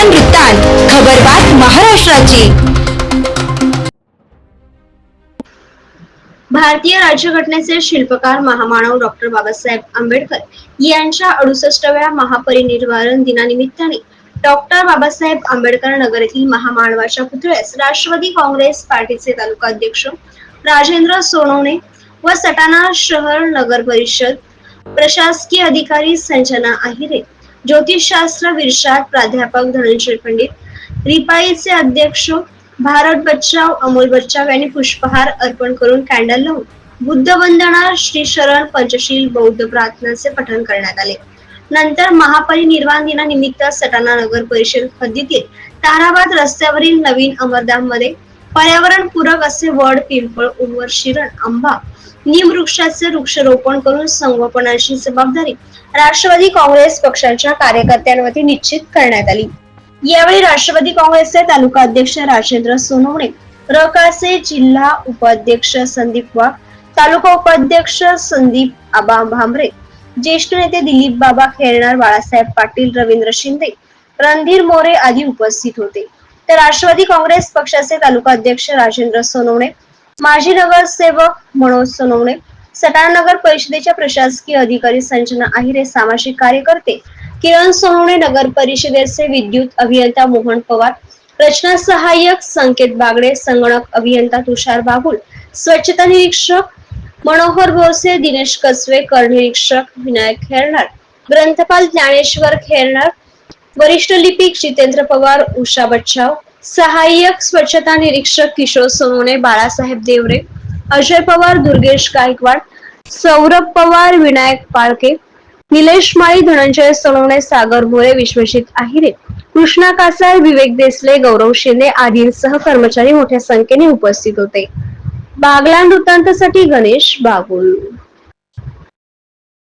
महान वृत्तांत खबरबात महाराष्ट्राची. भारतीय राज्यघटनेचे शिल्पकार महामानव डॉक्टर बाबासाहेब आंबेडकर यांच्या अडुसष्टव्या महापरिनिर्वाण दिनानिमित्ताने डॉक्टर बाबासाहेब आंबेडकर नगर येथील महामानवाच्या पुतळ्यास राष्ट्रवादी काँग्रेस पार्टीचे तालुका अध्यक्ष राजेंद्र सोनवणे व सटाणा शहर नगर परिषद प्रशासकीय अधिकारी संजना आहिरे ज्योतिषशास्त्र विरशात प्राध्यापक धनंजय पंडित रिपाईचे अध्यक्ष भारत बच्चाव अमोल बच्चाव यांनी पुष्पहार अर्पण करून कॅन्डल लावून बुद्ध वंदना श्री शरण पंचशील बौद्ध प्रार्थनाचे पठण करण्यात आले. नंतर महापरिनिर्वाण दिनानिमित्त सटाणा नगर परिषद हद्दीतील ताराबाद रस्त्यावरील नवीन अमरधाममध्ये पर्यावरण पूरक असे वड पिंपळ उर्वर शिरण आंबा नीम वृक्षाचे वृक्षरोपण करून संगोपनाची जबाबदारी राष्ट्रवादी काँग्रेस पक्षाच्या कार्यकर्त्यांवरती निश्चित करण्यात आली. यावेळी राष्ट्रवादी काँग्रेसचे तालुका अध्यक्ष राजेंद्र सोनवणे रकाचे जिल्हा उपाध्यक्ष संदीप वाघ तालुका उपाध्यक्ष संदीप आबा भांबरे ज्येष्ठ नेते दिलीप बाबा खेळणार बाळासाहेब पाटील रवींद्र शिंदे रणधीर मोरे आदी उपस्थित होते. तर राष्ट्रवादी काँग्रेस पक्षाचे तालुका अध्यक्ष राजेंद्र सोनवणे माजी नगरसेवक मनोज सोनवणे सटाणा नगर परिषदेच्या प्रशासकीय अधिकारी संजना आहिरे सामाजिक कार्यकर्ते किरण सोनवणे नगर परिषदेचे विद्युत अभियंता मोहन पवार रचना सहाय्यक संकेत बागडे संगणक अभियंता तुषार बागुल स्वच्छता निरीक्षक मनोहर बोरसे दिनेश कसवे कर निरीक्षक विनायक खेरणार ग्रंथपाल ज्ञानेश्वर खेरणार वरिष्ठ लिपिक जितेंद्र पवार उषा बच्चाव सहाय्यक स्वच्छता निरीक्षक किशोर सोनवणे बाळासाहेब देवरे अजय पवार दुर्गेश गायकवाड सौरभ पवार विनायक पाळके निलेश माळी धनंजय सोनवणे सागर मोरे विश्वजित आहिरे कृष्णा कासार विवेक देसले गौरव शिंदे आदींसह कर्मचारी मोठ्या संख्येने उपस्थित होते. बागलान वृत्तांतासाठी गणेश बागुल.